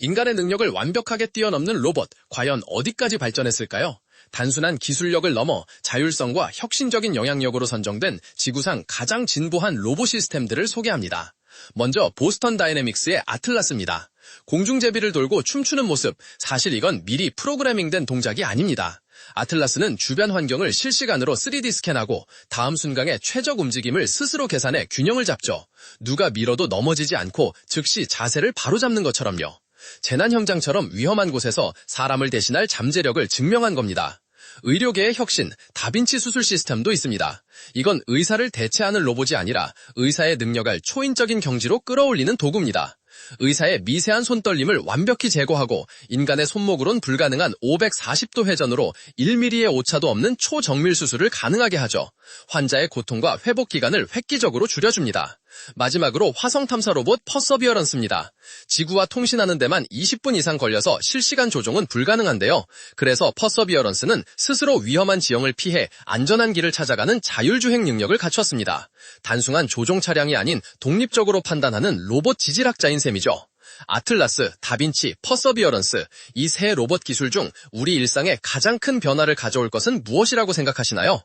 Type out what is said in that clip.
인간의 능력을 완벽하게 뛰어넘는 로봇, 과연 어디까지 발전했을까요? 단순한 기술력을 넘어 자율성과 혁신적인 영향력으로 선정된 지구상 가장 진보한 로봇 시스템들을 소개합니다. 먼저 보스턴 다이내믹스의 아틀라스입니다. 공중제비를 돌고 춤추는 모습, 사실 이건 미리 프로그래밍된 동작이 아닙니다. 아틀라스는 주변 환경을 실시간으로 3D 스캔하고 다음 순간의 최적 움직임을 스스로 계산해 균형을 잡죠. 누가 밀어도 넘어지지 않고 즉시 자세를 바로잡는 것처럼요. 재난 현장처럼 위험한 곳에서 사람을 대신할 잠재력을 증명한 겁니다. 의료계의 혁신, 다빈치 수술 시스템도 있습니다. 이건 의사를 대체하는 로봇이 아니라 의사의 능력을 초인적인 경지로 끌어올리는 도구입니다. 의사의 미세한 손떨림을 완벽히 제거하고 인간의 손목으론 불가능한 540도 회전으로 1mm의 오차도 없는 초정밀 수술을 가능하게 하죠. 환자의 고통과 회복 기간을 획기적으로 줄여줍니다. 마지막으로 화성 탐사 로봇 퍼서비어런스입니다. 지구와 통신하는 데만 20분 이상 걸려서 실시간 조종은 불가능한데요. 그래서 퍼서비어런스는 스스로 위험한 지형을 피해 안전한 길을 찾아가는 자율주행 능력을 갖췄습니다. 단순한 조종 차량이 아닌 독립적으로 판단하는 로봇 지질학자인 셈이죠. 아틀라스, 다빈치, 퍼서비어런스 이 세 로봇 기술 중 우리 일상에 가장 큰 변화를 가져올 것은 무엇이라고 생각하시나요?